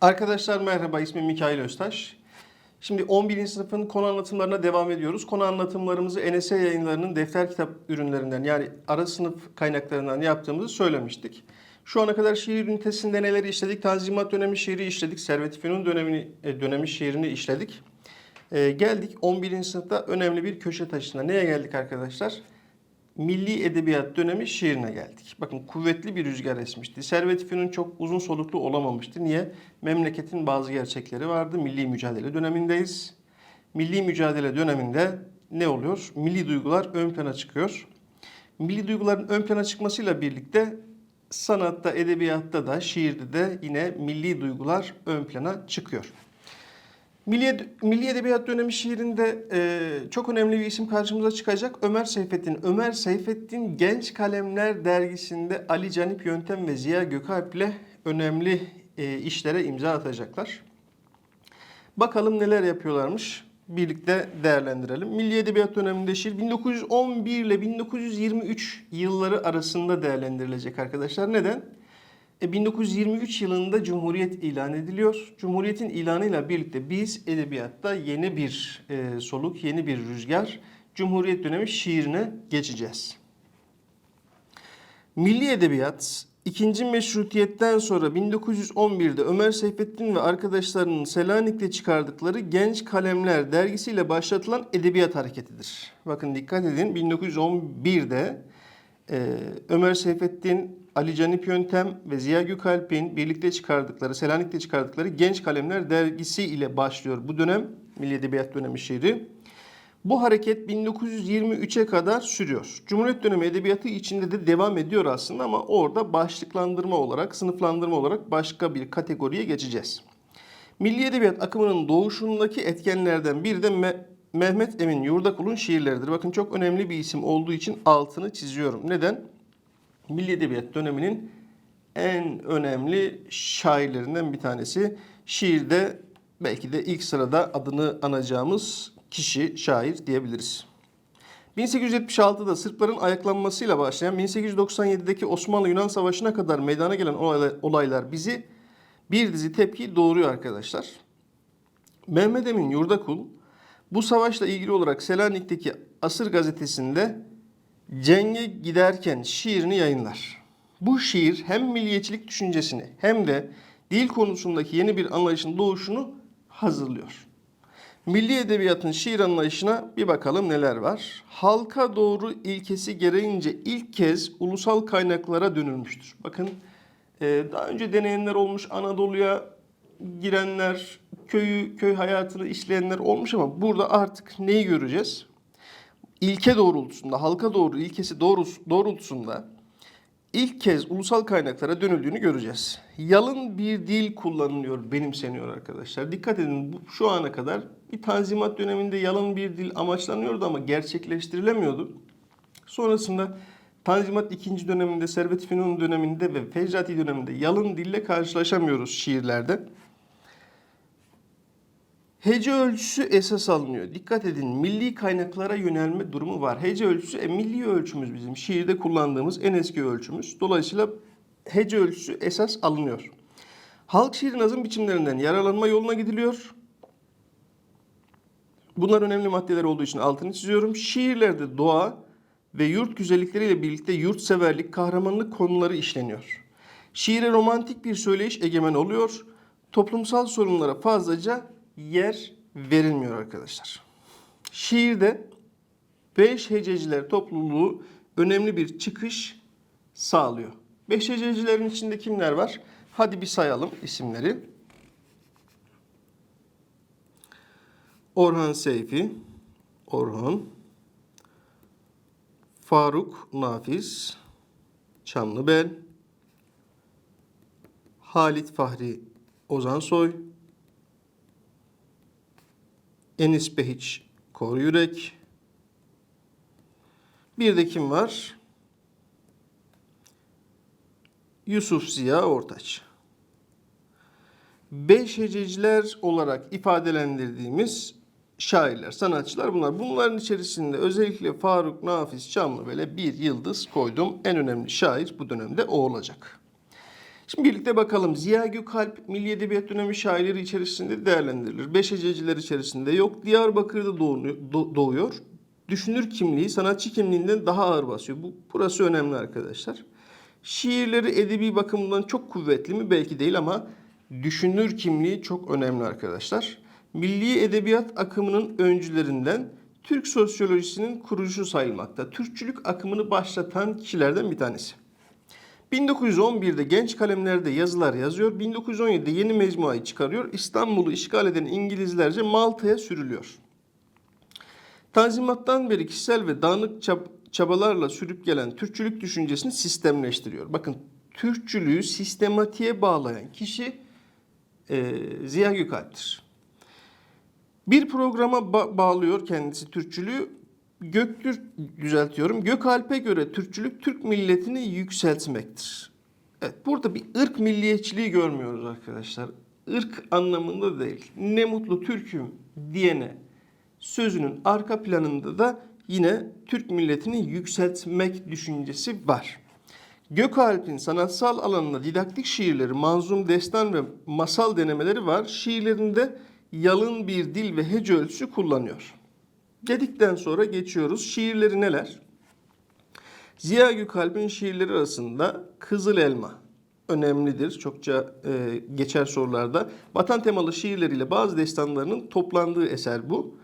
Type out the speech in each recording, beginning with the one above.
Arkadaşlar merhaba, ismim Mikail Öztaş. Şimdi 11. sınıfın konu anlatımlarına devam ediyoruz. Konu anlatımlarımızı NS yayınlarının defter kitap ürünlerinden yani ara sınıf kaynaklarından yaptığımızı söylemiştik. Şu ana kadar şiir ünitesinde neleri işledik? Tanzimat dönemi şiiri işledik. Servet-i Fünun dönemini, e, dönemi şiirini işledik. E, geldik 11. sınıfta önemli bir köşe taşına. Neye geldik arkadaşlar? Milli Edebiyat dönemi şiirine geldik. Bakın kuvvetli bir rüzgar esmişti. Servet-i Fünun çok uzun soluklu olamamıştı. Niye? Memleketin bazı gerçekleri vardı. Milli mücadele dönemindeyiz. Milli mücadele döneminde ne oluyor? Milli duygular ön plana çıkıyor. Milli duyguların ön plana çıkmasıyla birlikte sanatta, edebiyatta da, şiirde de yine milli duygular ön plana çıkıyor. Milli, Milli Edebiyat dönemi şiirinde e, çok önemli bir isim karşımıza çıkacak. Ömer Seyfettin. Ömer Seyfettin Genç Kalemler dergisinde Ali Canip Yöntem ve Ziya Gökalp ile önemli e, işlere imza atacaklar. Bakalım neler yapıyorlarmış. Birlikte değerlendirelim. Milli Edebiyat döneminde şiir 1911 ile 1923 yılları arasında değerlendirilecek arkadaşlar. Neden? E, 1923 yılında Cumhuriyet ilan ediliyor. Cumhuriyetin ilanıyla birlikte biz edebiyatta yeni bir e, soluk, yeni bir rüzgar, Cumhuriyet dönemi şiirine geçeceğiz. Milli Edebiyat, ikinci meşrutiyetten sonra 1911'de Ömer Seyfettin ve arkadaşlarının Selanik'te çıkardıkları Genç Kalemler dergisiyle başlatılan edebiyat hareketidir. Bakın dikkat edin 1911'de e, Ömer Seyfettin, Ali Canip Yöntem ve Ziya Gökalp'in birlikte çıkardıkları, Selanik'te çıkardıkları Genç Kalemler dergisi ile başlıyor bu dönem. Milli Edebiyat dönemi şiiri. Bu hareket 1923'e kadar sürüyor. Cumhuriyet dönemi edebiyatı içinde de devam ediyor aslında ama orada başlıklandırma olarak, sınıflandırma olarak başka bir kategoriye geçeceğiz. Milli Edebiyat akımının doğuşundaki etkenlerden biri de Me- Mehmet Emin Yurdakul'un şiirleridir. Bakın çok önemli bir isim olduğu için altını çiziyorum. Neden? Milli Edebiyat döneminin en önemli şairlerinden bir tanesi. Şiirde belki de ilk sırada adını anacağımız kişi, şair diyebiliriz. 1876'da Sırpların ayaklanmasıyla başlayan 1897'deki Osmanlı-Yunan Savaşı'na kadar meydana gelen olaylar, bizi bir dizi tepki doğuruyor arkadaşlar. Mehmet Emin Yurdakul bu savaşla ilgili olarak Selanik'teki Asır gazetesinde Cenge giderken şiirini yayınlar. Bu şiir hem milliyetçilik düşüncesini hem de dil konusundaki yeni bir anlayışın doğuşunu hazırlıyor. Milli edebiyatın şiir anlayışına bir bakalım neler var. Halka doğru ilkesi gereğince ilk kez ulusal kaynaklara dönülmüştür. Bakın e, daha önce deneyenler olmuş Anadolu'ya girenler, köyü, köy hayatını işleyenler olmuş ama burada artık neyi göreceğiz? İlke doğrultusunda, halka doğru ilkesi doğrus, doğrultusunda ilk kez ulusal kaynaklara dönüldüğünü göreceğiz. Yalın bir dil kullanılıyor, benimseniyor arkadaşlar. Dikkat edin bu, şu ana kadar bir tanzimat döneminde yalın bir dil amaçlanıyordu ama gerçekleştirilemiyordu. Sonrasında Tanzimat ikinci döneminde, Servet-i Fünun döneminde ve Fecrati döneminde yalın dille karşılaşamıyoruz şiirlerde. Hece ölçüsü esas alınıyor. Dikkat edin milli kaynaklara yönelme durumu var. Hece ölçüsü e, milli ölçümüz bizim. Şiirde kullandığımız en eski ölçümüz. Dolayısıyla hece ölçüsü esas alınıyor. Halk şiir nazım biçimlerinden yararlanma yoluna gidiliyor. Bunlar önemli maddeler olduğu için altını çiziyorum. Şiirlerde doğa ve yurt güzellikleriyle birlikte yurtseverlik, kahramanlık konuları işleniyor. Şiire romantik bir söyleyiş egemen oluyor. Toplumsal sorunlara fazlaca yer verilmiyor arkadaşlar. Şiirde beş hececiler topluluğu önemli bir çıkış sağlıyor. Beş hececilerin içinde kimler var? Hadi bir sayalım isimleri. Orhan Seyfi, Orhan, Faruk Nafiz, Çamlıbel, Halit Fahri Ozansoy, Enis Behiç Kor Yürek. Bir de kim var? Yusuf Ziya Ortaç. Beş hececiler olarak ifadelendirdiğimiz şairler, sanatçılar bunlar. Bunların içerisinde özellikle Faruk Nafiz Çamlıbel'e bir yıldız koydum. En önemli şair bu dönemde o olacak. Şimdi birlikte bakalım. Ziya Gökalp Milli Edebiyat Dönemi şairleri içerisinde değerlendirilir. Beş hececiler içerisinde yok. Diyarbakır'da doğuyor, do- doğuyor. Düşünür kimliği sanatçı kimliğinden daha ağır basıyor. Bu burası önemli arkadaşlar. Şiirleri edebi bakımından çok kuvvetli mi? Belki değil ama düşünür kimliği çok önemli arkadaşlar. Milli edebiyat akımının öncülerinden Türk sosyolojisinin kurucusu sayılmakta. Türkçülük akımını başlatan kişilerden bir tanesi. 1911'de genç kalemlerde yazılar yazıyor. 1917'de yeni mecmuayı çıkarıyor. İstanbul'u işgal eden İngilizlerce Malta'ya sürülüyor. Tanzimattan beri kişisel ve dağınık çab- çabalarla sürüp gelen Türkçülük düşüncesini sistemleştiriyor. Bakın Türkçülüğü sistematiğe bağlayan kişi e, Ziya Gökalp'tir. Bir programa ba- bağlıyor kendisi Türkçülüğü. Göktürk düzeltiyorum. Gökalp'e göre Türkçülük Türk milletini yükseltmektir. Evet, burada bir ırk milliyetçiliği görmüyoruz arkadaşlar. Irk anlamında değil. Ne mutlu Türk'üm diyene sözünün arka planında da yine Türk milletini yükseltmek düşüncesi var. Gökalp'in sanatsal alanında didaktik şiirleri, manzum, destan ve masal denemeleri var. Şiirlerinde yalın bir dil ve hece ölçüsü kullanıyor. Dedikten sonra geçiyoruz. Şiirleri neler? Ziya Gökalp'in şiirleri arasında Kızıl Elma önemlidir. Çokça e, geçer sorularda. Vatan temalı şiirleriyle bazı destanlarının toplandığı eser bu.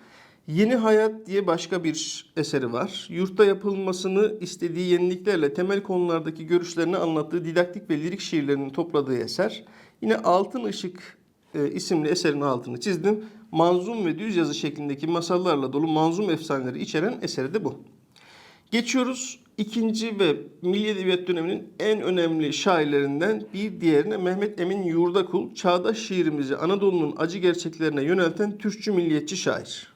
Yeni Hayat diye başka bir eseri var. Yurtta yapılmasını istediği yeniliklerle temel konulardaki görüşlerini anlattığı didaktik ve lirik şiirlerinin topladığı eser. Yine Altın Işık e, isimli eserin altını çizdim. Manzum ve düz yazı şeklindeki masallarla dolu manzum efsaneleri içeren eseri de bu. Geçiyoruz ikinci ve Milli Edebiyat döneminin en önemli şairlerinden bir diğerine Mehmet Emin Yurdakul. Çağdaş şiirimizi Anadolu'nun acı gerçeklerine yönelten Türkçü milliyetçi şair.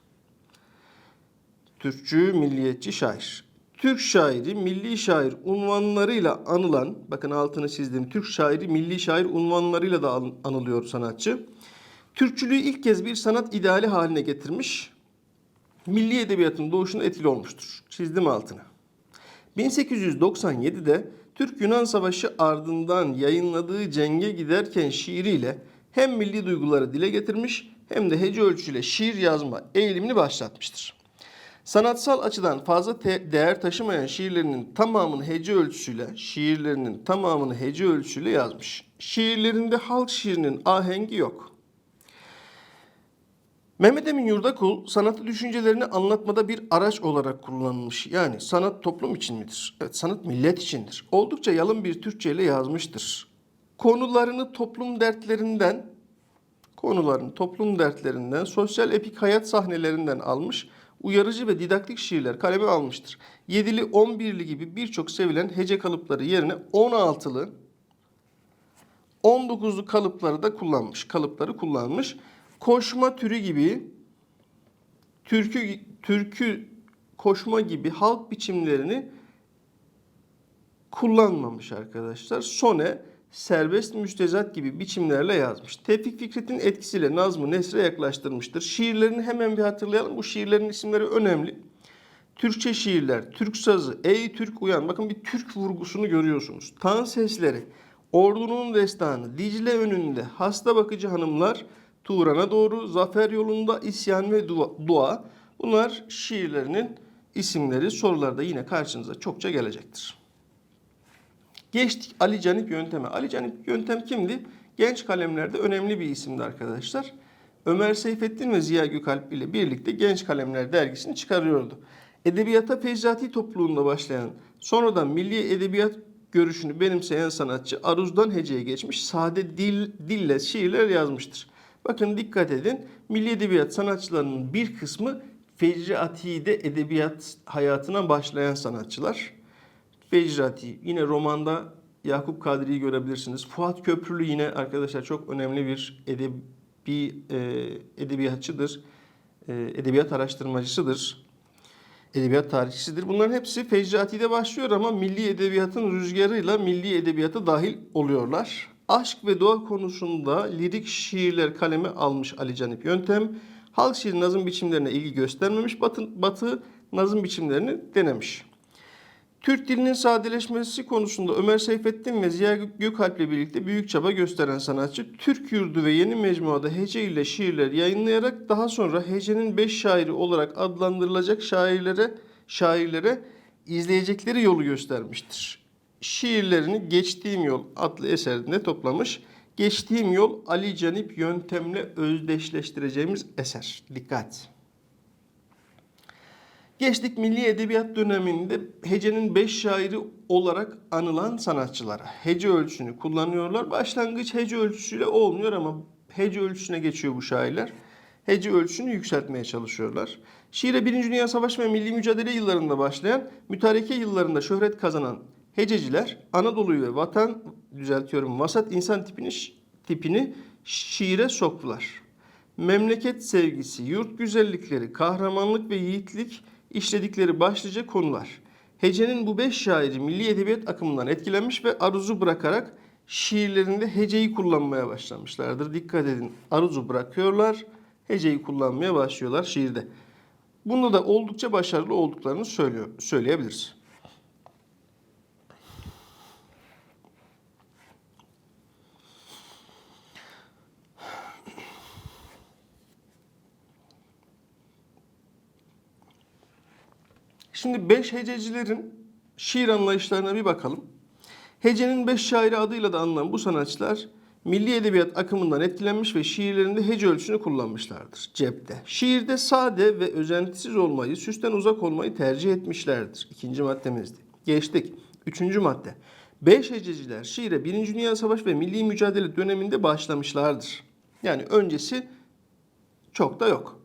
Türkçü milliyetçi şair. Türk şairi, milli şair unvanlarıyla anılan, bakın altını çizdim, Türk şairi, milli şair unvanlarıyla da an- anılıyor sanatçı. Türkçülüğü ilk kez bir sanat ideali haline getirmiş, milli edebiyatın doğuşuna etkili olmuştur. Çizdim altını. 1897'de Türk-Yunan Savaşı ardından yayınladığı Cenge Giderken şiiriyle hem milli duyguları dile getirmiş hem de hece ölçüyle şiir yazma eğilimini başlatmıştır. Sanatsal açıdan fazla değer taşımayan şiirlerinin tamamını hece ölçüsüyle, şiirlerinin tamamını hece ölçüsüyle yazmış. Şiirlerinde halk şiirinin ahengi yok. Mehmet Emin Yurdakul sanatı düşüncelerini anlatmada bir araç olarak kullanılmış. Yani sanat toplum için midir? Evet sanat millet içindir. Oldukça yalın bir Türkçe ile yazmıştır. Konularını toplum dertlerinden, konularını toplum dertlerinden, sosyal epik hayat sahnelerinden almış, uyarıcı ve didaktik şiirler kaleme almıştır. Yedili, on birli gibi birçok sevilen hece kalıpları yerine 16'lı, 19'lu kalıpları da kullanmış. Kalıpları kullanmış. Koşma türü gibi türkü türkü koşma gibi halk biçimlerini kullanmamış arkadaşlar. Sone, serbest müstezat gibi biçimlerle yazmış. Tevfik Fikret'in etkisiyle Nazmı Nesre yaklaştırmıştır. Şiirlerini hemen bir hatırlayalım. Bu şiirlerin isimleri önemli. Türkçe şiirler, Türk sazı, Ey Türk Uyan. Bakın bir Türk vurgusunu görüyorsunuz. Tan sesleri, Ordunun destanı, Dicle önünde, hasta bakıcı hanımlar, Turan'a doğru, zafer yolunda isyan ve dua. Bunlar şiirlerinin isimleri sorularda yine karşınıza çokça gelecektir. Geçtik Ali Canip Yöntem'e. Ali Canip Yöntem kimdi? Genç kalemlerde önemli bir isimdi arkadaşlar. Ömer Seyfettin ve Ziya Gökalp ile birlikte Genç Kalemler dergisini çıkarıyordu. Edebiyata Feyzati topluluğunda başlayan, sonradan milli edebiyat görüşünü benimseyen sanatçı Aruz'dan heceye geçmiş, sade dil, dille şiirler yazmıştır. Bakın dikkat edin, milli edebiyat sanatçılarının bir kısmı Fecri edebiyat hayatına başlayan sanatçılar. Fecrati yine romanda Yakup Kadri'yi görebilirsiniz. Fuat Köprülü yine arkadaşlar çok önemli bir edebi e, edebiyatçıdır. E, edebiyat araştırmacısıdır. Edebiyat tarihçisidir. Bunların hepsi Fecrati'de başlıyor ama milli edebiyatın rüzgarıyla milli edebiyata dahil oluyorlar. Aşk ve doğa konusunda lirik şiirler kaleme almış Ali Canip Yöntem. Halk şiir nazım biçimlerine ilgi göstermemiş, batı, batı nazım biçimlerini denemiş. Türk dilinin sadeleşmesi konusunda Ömer Seyfettin ve Ziya Gökalp'le birlikte büyük çaba gösteren sanatçı, Türk Yurdu ve Yeni Mecmua'da hece ile şiirler yayınlayarak daha sonra hecenin beş şairi olarak adlandırılacak şairlere, şairlere izleyecekleri yolu göstermiştir. Şiirlerini Geçtiğim Yol adlı eserinde toplamış. Geçtiğim Yol Ali Canip yöntemle özdeşleştireceğimiz eser. Dikkat! Geçtik milli edebiyat döneminde hecenin beş şairi olarak anılan sanatçılara. Hece ölçüsünü kullanıyorlar. Başlangıç hece ölçüsüyle olmuyor ama hece ölçüsüne geçiyor bu şairler. Hece ölçüsünü yükseltmeye çalışıyorlar. Şiire Birinci Dünya Savaşı ve milli mücadele yıllarında başlayan, mütareke yıllarında şöhret kazanan hececiler Anadolu'yu ve vatan, düzeltiyorum vasat insan tipini, tipini şiire soktular. Memleket sevgisi, yurt güzellikleri, kahramanlık ve yiğitlik işledikleri başlıca konular. Hece'nin bu beş şairi milli edebiyat akımından etkilenmiş ve aruzu bırakarak şiirlerinde heceyi kullanmaya başlamışlardır. Dikkat edin. Aruzu bırakıyorlar, heceyi kullanmaya başlıyorlar şiirde. Bunda da oldukça başarılı olduklarını söylüyor, söyleyebiliriz. Şimdi beş hececilerin şiir anlayışlarına bir bakalım. Hecenin beş şairi adıyla da anılan bu sanatçılar milli edebiyat akımından etkilenmiş ve şiirlerinde hece ölçüsünü kullanmışlardır cepte. Şiirde sade ve özentisiz olmayı, süsten uzak olmayı tercih etmişlerdir. İkinci maddemizdi. Geçtik. Üçüncü madde. Beş hececiler şiire Birinci Dünya Savaşı ve milli mücadele döneminde başlamışlardır. Yani öncesi çok da yok.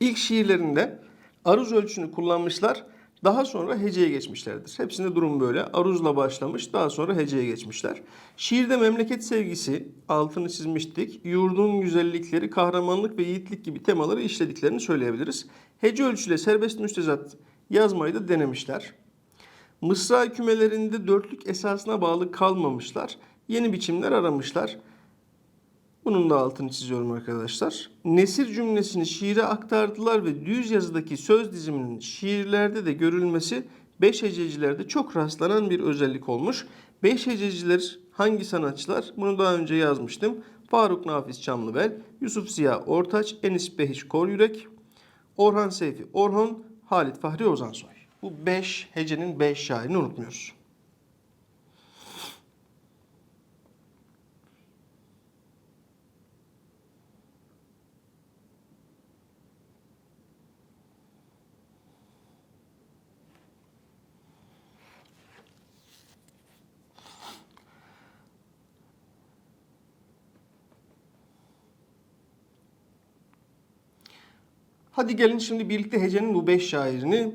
İlk şiirlerinde aruz ölçüsünü kullanmışlar. Daha sonra heceye geçmişlerdir. Hepsinde durum böyle. Aruzla başlamış, daha sonra heceye geçmişler. Şiirde memleket sevgisi, altını çizmiştik. Yurdun güzellikleri, kahramanlık ve yiğitlik gibi temaları işlediklerini söyleyebiliriz. Hece ölçüyle serbest müstezat yazmayı da denemişler. Mısra kümelerinde dörtlük esasına bağlı kalmamışlar. Yeni biçimler aramışlar. Bunun da altını çiziyorum arkadaşlar. Nesir cümlesini şiire aktardılar ve düz yazıdaki söz diziminin şiirlerde de görülmesi beş hececilerde çok rastlanan bir özellik olmuş. Beş hececiler hangi sanatçılar? Bunu daha önce yazmıştım. Faruk Nafiz Çamlıbel, Yusuf Ziya Ortaç, Enis Behiç Koryürek, Orhan Seyfi Orhon, Halit Fahri Ozansoy. Bu beş hecenin beş şairini unutmuyoruz. Hadi gelin şimdi birlikte hecenin bu beş şairini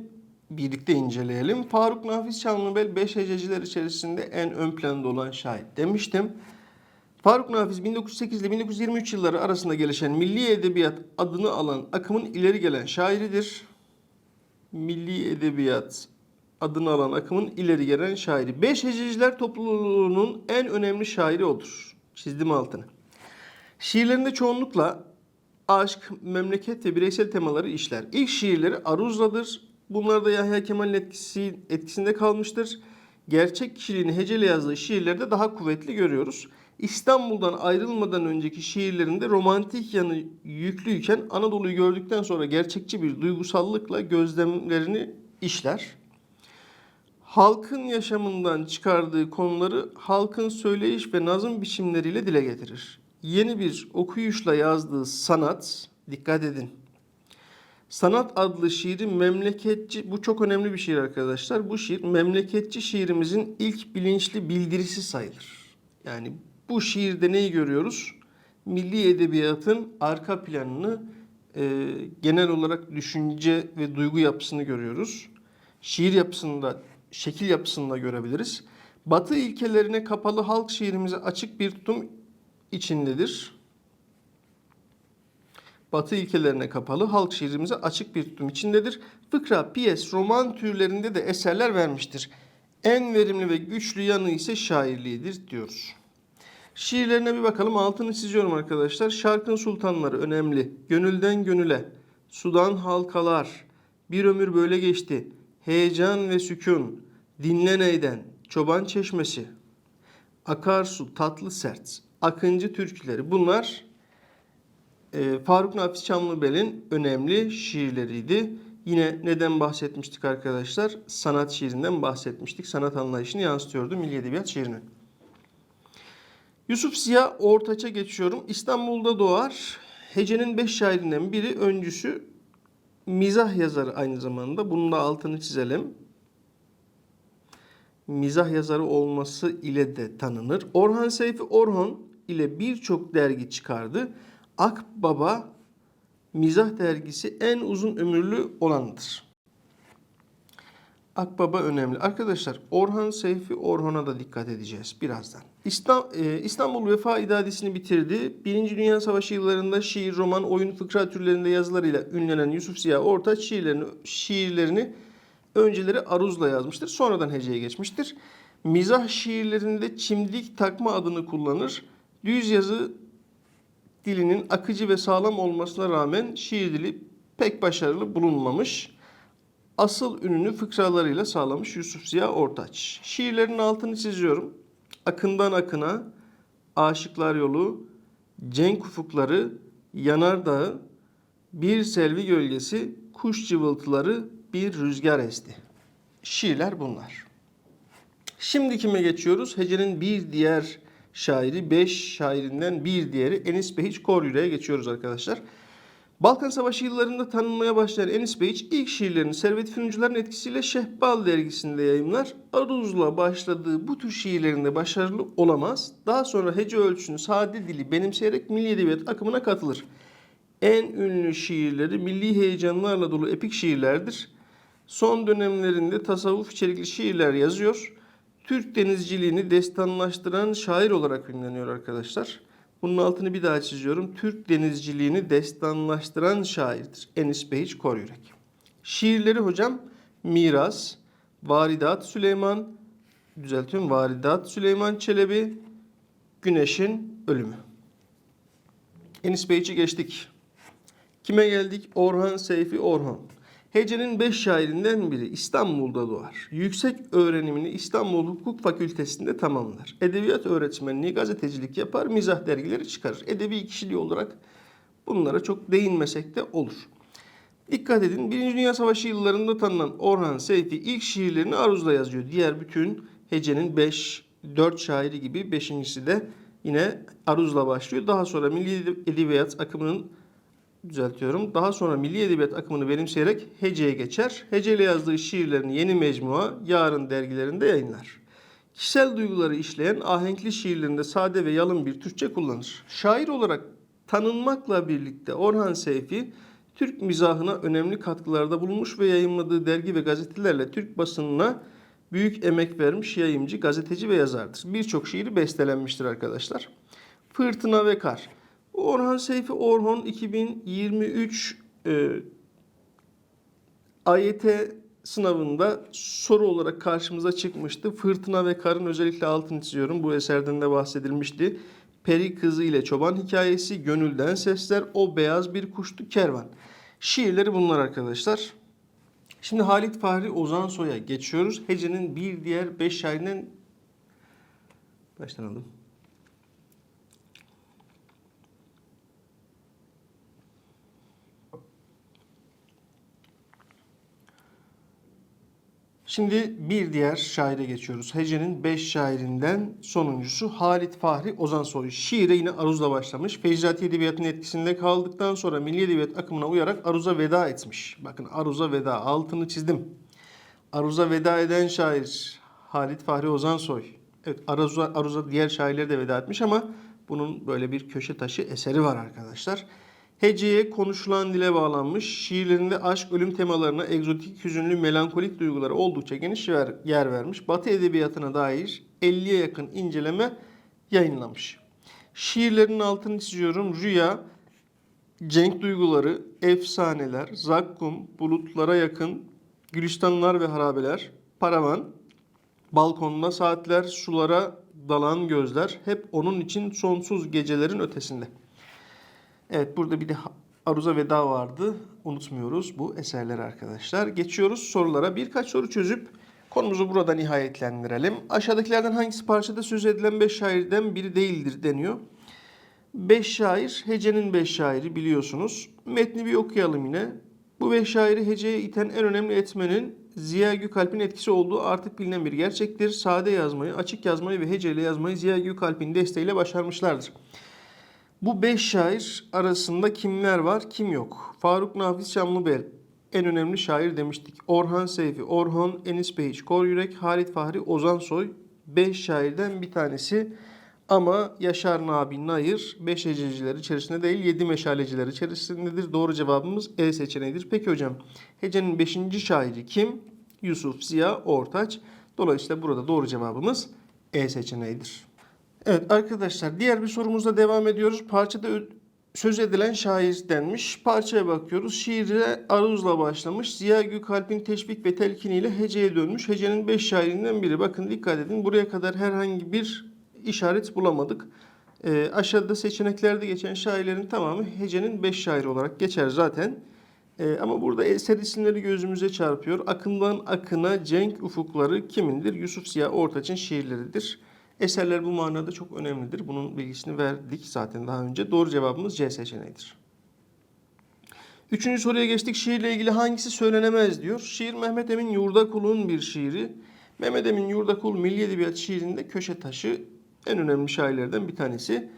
birlikte inceleyelim. Faruk Nafiz Çamlıbel beş hececiler içerisinde en ön planda olan şair demiştim. Faruk Nafiz 1908 ile 1923 yılları arasında gelişen milli edebiyat adını alan akımın ileri gelen şairidir. Milli edebiyat adını alan akımın ileri gelen şairi. Beş hececiler topluluğunun en önemli şairi odur. Çizdim altını. Şiirlerinde çoğunlukla aşk, memleket ve bireysel temaları işler. İlk şiirleri Aruzla'dır. Bunlar da Yahya Kemal'in etkisi, etkisinde kalmıştır. Gerçek kişiliğini hecele yazdığı şiirlerde daha kuvvetli görüyoruz. İstanbul'dan ayrılmadan önceki şiirlerinde romantik yanı yüklüyken Anadolu'yu gördükten sonra gerçekçi bir duygusallıkla gözlemlerini işler. Halkın yaşamından çıkardığı konuları halkın söyleyiş ve nazım biçimleriyle dile getirir yeni bir okuyuşla yazdığı sanat, dikkat edin. Sanat adlı şiiri memleketçi, bu çok önemli bir şiir arkadaşlar. Bu şiir memleketçi şiirimizin ilk bilinçli bildirisi sayılır. Yani bu şiirde neyi görüyoruz? Milli edebiyatın arka planını, e, genel olarak düşünce ve duygu yapısını görüyoruz. Şiir yapısında, şekil yapısında görebiliriz. Batı ilkelerine kapalı halk şiirimize açık bir tutum içindedir. Batı ilkelerine kapalı halk şiirimize açık bir tutum içindedir. Fıkra, piyes, roman türlerinde de eserler vermiştir. En verimli ve güçlü yanı ise şairliğidir diyoruz. Şiirlerine bir bakalım. Altını çiziyorum arkadaşlar. Şarkın sultanları önemli. Gönülden gönüle. Sudan halkalar. Bir ömür böyle geçti. Heyecan ve sükun. Dinleneyden, Çoban Çeşmesi, Akarsu, Tatlı Sert, Akıncı Türküleri bunlar e, Faruk Nafiz Çamlıbel'in önemli şiirleriydi. Yine neden bahsetmiştik arkadaşlar? Sanat şiirinden bahsetmiştik. Sanat anlayışını yansıtıyordu Milli Edebiyat şiirinin. Yusuf Ziya Ortaç'a geçiyorum. İstanbul'da doğar. Hece'nin beş şairinden biri öncüsü mizah yazarı aynı zamanda. Bunun da altını çizelim. Mizah yazarı olması ile de tanınır. Orhan Seyfi Orhan ile birçok dergi çıkardı. Akbaba Mizah dergisi en uzun ömürlü olanıdır. Akbaba önemli. Arkadaşlar Orhan Seyfi Orhan'a da dikkat edeceğiz birazdan. İstam- e, İstanbul Vefa İdadisi'ni bitirdi. Birinci Dünya Savaşı yıllarında şiir, roman, oyun, fıkra türlerinde yazılarıyla ünlenen Yusuf Ziya Ortaç şiirlerini, şiirlerini önceleri aruzla yazmıştır. Sonradan heceye geçmiştir. Mizah şiirlerinde çimdik takma adını kullanır. Düz yazı dilinin akıcı ve sağlam olmasına rağmen şiir dili pek başarılı bulunmamış. Asıl ününü fıkralarıyla sağlamış Yusuf Ziya Ortaç. Şiirlerinin altını çiziyorum. Akından akına, Aşıklar Yolu, Cenk Ufukları, Yanardağı, Bir Selvi Gölgesi, Kuş Cıvıltıları, Bir Rüzgar Esti. Şiirler bunlar. Şimdi kime geçiyoruz? Hece'nin bir diğer şairi, beş şairinden bir diğeri Enis Behiç Koryüre'ye geçiyoruz arkadaşlar. Balkan Savaşı yıllarında tanınmaya başlayan Enis Behiç ilk şiirlerini Servet Fünuncuların etkisiyle Şehbal dergisinde yayımlar. Aruz'la başladığı bu tür şiirlerinde başarılı olamaz. Daha sonra hece ölçüsünü sade dili benimseyerek milli edebiyat akımına katılır. En ünlü şiirleri milli heyecanlarla dolu epik şiirlerdir. Son dönemlerinde tasavvuf içerikli şiirler yazıyor. Türk denizciliğini destanlaştıran şair olarak ünleniyor arkadaşlar. Bunun altını bir daha çiziyorum. Türk denizciliğini destanlaştıran şairdir. Enis Behiç Koryürek. Şiirleri hocam Miras, Varidat Süleyman, düzeltiyorum Varidat Süleyman Çelebi, Güneşin Ölümü. Enis Behiç'i geçtik. Kime geldik? Orhan Seyfi Orhan. Hece'nin beş şairinden biri İstanbul'da doğar. Yüksek öğrenimini İstanbul Hukuk Fakültesi'nde tamamlar. Edebiyat öğretmenliği, gazetecilik yapar, mizah dergileri çıkarır. Edebi kişiliği olarak bunlara çok değinmesek de olur. Dikkat edin, Birinci Dünya Savaşı yıllarında tanınan Orhan Seyfi ilk şiirlerini aruzla yazıyor. Diğer bütün Hece'nin 5, 4 şairi gibi beşincisi de yine aruzla başlıyor. Daha sonra Milli Edebiyat akımının düzeltiyorum. Daha sonra milli edebiyat akımını benimseyerek Hece'ye geçer. Hece ile yazdığı şiirlerini Yeni Mecmua, Yarın dergilerinde yayınlar. Kişisel duyguları işleyen ahenkli şiirlerinde sade ve yalın bir Türkçe kullanır. Şair olarak tanınmakla birlikte Orhan Seyfi, Türk mizahına önemli katkılarda bulunmuş ve yayınladığı dergi ve gazetelerle Türk basınına büyük emek vermiş yayımcı, gazeteci ve yazardır. Birçok şiiri bestelenmiştir arkadaşlar. Fırtına ve Kar. Orhan Seyfi Orhan 2023 e, AYT sınavında soru olarak karşımıza çıkmıştı. Fırtına ve Karın özellikle altını çiziyorum. Bu eserden de bahsedilmişti. Peri kızı ile çoban hikayesi, gönülden sesler, o beyaz bir kuştu kervan. Şiirleri bunlar arkadaşlar. Şimdi Halit Fahri Ozan Soy'a geçiyoruz. Hece'nin bir diğer beş şairinden baştan aldım. Şimdi bir diğer şaire geçiyoruz. Hece'nin beş şairinden sonuncusu Halit Fahri Ozansoy. Şiire yine aruzla başlamış. Fecrati Edebiyatı'nın etkisinde kaldıktan sonra Milli Edebiyat akımına uyarak aruza veda etmiş. Bakın aruza veda altını çizdim. Aruza veda eden şair Halit Fahri Ozansoy. Evet aruza, aruza diğer şairler de veda etmiş ama bunun böyle bir köşe taşı eseri var arkadaşlar. Heceye konuşulan dile bağlanmış, şiirlerinde aşk, ölüm temalarına egzotik, hüzünlü, melankolik duygulara oldukça geniş yer, vermiş. Batı edebiyatına dair 50'ye yakın inceleme yayınlamış. Şiirlerinin altını çiziyorum. Rüya, cenk duyguları, efsaneler, zakkum, bulutlara yakın, gülistanlar ve harabeler, paravan, balkonda saatler, sulara dalan gözler hep onun için sonsuz gecelerin ötesinde. Evet burada bir de Aruza Veda vardı. Unutmuyoruz bu eserleri arkadaşlar. Geçiyoruz sorulara. Birkaç soru çözüp Konumuzu burada nihayetlendirelim. Aşağıdakilerden hangisi parçada söz edilen beş şairden biri değildir deniyor. Beş şair, hecenin beş şairi biliyorsunuz. Metni bir okuyalım yine. Bu beş şairi heceye iten en önemli etmenin Ziya Gökalp'in etkisi olduğu artık bilinen bir gerçektir. Sade yazmayı, açık yazmayı ve heceyle yazmayı Ziya Gökalp'in desteğiyle başarmışlardır. Bu beş şair arasında kimler var, kim yok? Faruk Nafiz Şamlıbel en önemli şair demiştik. Orhan Seyfi, Orhan, Enis Behiç, Kor Yürek, Halit Fahri, Ozan Soy. Beş şairden bir tanesi. Ama Yaşar Nabi Nayır beş hececiler içerisinde değil yedi meşaleciler içerisindedir. Doğru cevabımız E seçeneğidir. Peki hocam hecenin beşinci şairi kim? Yusuf Ziya Ortaç. Dolayısıyla burada doğru cevabımız E seçeneğidir. Evet arkadaşlar diğer bir sorumuzla devam ediyoruz. Parçada söz edilen şair denmiş. Parçaya bakıyoruz. Şiire aruzla başlamış. Ziya Gökalp'in teşvik ve telkiniyle heceye dönmüş. Hecenin beş şairinden biri. Bakın dikkat edin. Buraya kadar herhangi bir işaret bulamadık. Ee, aşağıda seçeneklerde geçen şairlerin tamamı hecenin beş şairi olarak geçer zaten. Ee, ama burada eser isimleri gözümüze çarpıyor. Akından akına cenk ufukları kimindir? Yusuf Ziya Ortaç'ın şiirleridir. Eserler bu manada çok önemlidir. Bunun bilgisini verdik zaten daha önce. Doğru cevabımız C seçeneğidir. Üçüncü soruya geçtik. Şiirle ilgili hangisi söylenemez diyor. Şiir Mehmet Emin Yurdakul'un bir şiiri. Mehmet Emin Yurdakul Milli Edebiyat şiirinde köşe taşı en önemli şairlerden bir tanesi.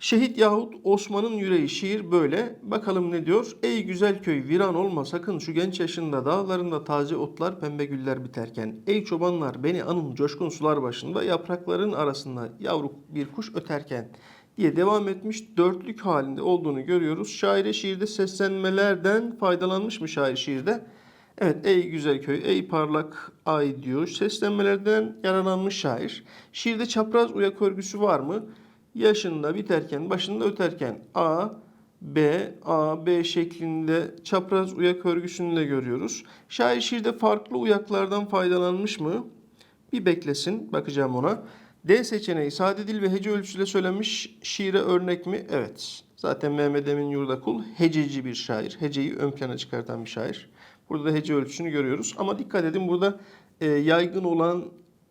Şehit yahut Osman'ın yüreği şiir böyle. Bakalım ne diyor? Ey güzel köy viran olma sakın şu genç yaşında dağlarında taze otlar pembe güller biterken. Ey çobanlar beni anın coşkun sular başında yaprakların arasında yavru bir kuş öterken diye devam etmiş dörtlük halinde olduğunu görüyoruz. Şaire şiirde seslenmelerden faydalanmış mı şair şiirde? Evet ey güzel köy, ey parlak ay diyor. Seslenmelerden yararlanmış şair. Şiirde çapraz uyak örgüsü var mı? Yaşında biterken, başında öterken A, B, A, B şeklinde çapraz uyak örgüsünü de görüyoruz. Şair şiirde farklı uyaklardan faydalanmış mı? Bir beklesin, bakacağım ona. D seçeneği sade dil ve hece ölçüsüyle söylenmiş şiire örnek mi? Evet. Zaten Mehmet Emin Yurdakul hececi bir şair. Heceyi ön plana çıkartan bir şair. Burada da hece ölçüsünü görüyoruz. Ama dikkat edin burada e, yaygın olan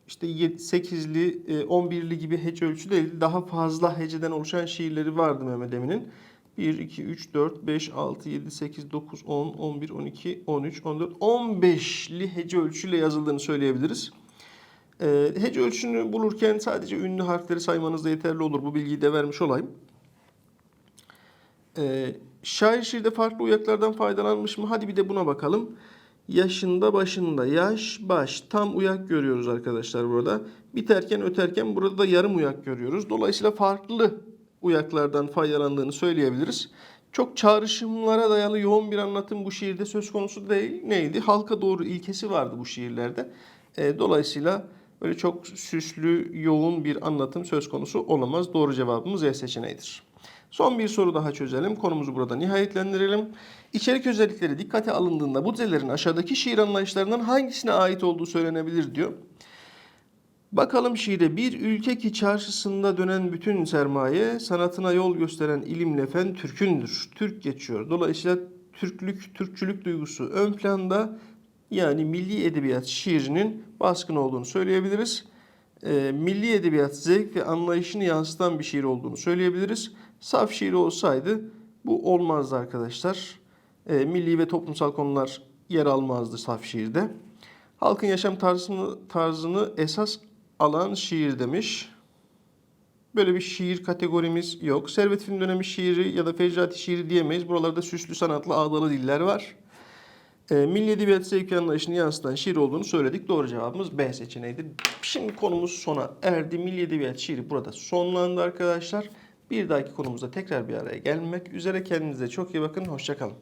işte 8'li, 11'li gibi hece ölçü değil. Daha fazla heceden oluşan şiirleri vardı Mehmet Emin'in. 1, 2, 3, 4, 5, 6, 7, 8, 9, 10, 11, 12, 13, 14, 15'li hece ölçüyle yazıldığını söyleyebiliriz. Hece ölçüsünü bulurken sadece ünlü harfleri saymanız da yeterli olur. Bu bilgiyi de vermiş olayım. Ee, şair şiirde farklı uyaklardan faydalanmış mı? Hadi bir de buna bakalım. Yaşında başında yaş baş tam uyak görüyoruz arkadaşlar burada. Biterken öterken burada da yarım uyak görüyoruz. Dolayısıyla farklı uyaklardan faydalandığını söyleyebiliriz. Çok çağrışımlara dayalı yoğun bir anlatım bu şiirde söz konusu değil. Neydi? Halka doğru ilkesi vardı bu şiirlerde. E, dolayısıyla böyle çok süslü, yoğun bir anlatım söz konusu olamaz. Doğru cevabımız E seçeneğidir. Son bir soru daha çözelim. Konumuzu burada nihayetlendirelim. İçerik özellikleri dikkate alındığında bu dizelerin aşağıdaki şiir anlayışlarından hangisine ait olduğu söylenebilir diyor. Bakalım şiire bir ülke ki çarşısında dönen bütün sermaye sanatına yol gösteren ilimle fen Türk'ündür. Türk geçiyor. Dolayısıyla Türklük, Türkçülük duygusu ön planda yani milli edebiyat şiirinin baskın olduğunu söyleyebiliriz. Ee, milli edebiyat zevk ve anlayışını yansıtan bir şiir olduğunu söyleyebiliriz. Saf şiir olsaydı bu olmazdı arkadaşlar. Ee, milli ve toplumsal konular yer almazdı saf şiirde. Halkın yaşam tarzını, tarzını esas alan şiir demiş. Böyle bir şiir kategorimiz yok. Servet Film dönemi şiiri ya da Fecrati şiiri diyemeyiz. Buralarda süslü sanatlı ağdalı diller var. E, milli edebiyat zevki anlayışını yansıtan şiir olduğunu söyledik. Doğru cevabımız B seçeneğidir. Şimdi konumuz sona erdi. Milli edebiyat şiiri burada sonlandı arkadaşlar. Bir dahaki konumuzda tekrar bir araya gelmek üzere. Kendinize çok iyi bakın. Hoşçakalın.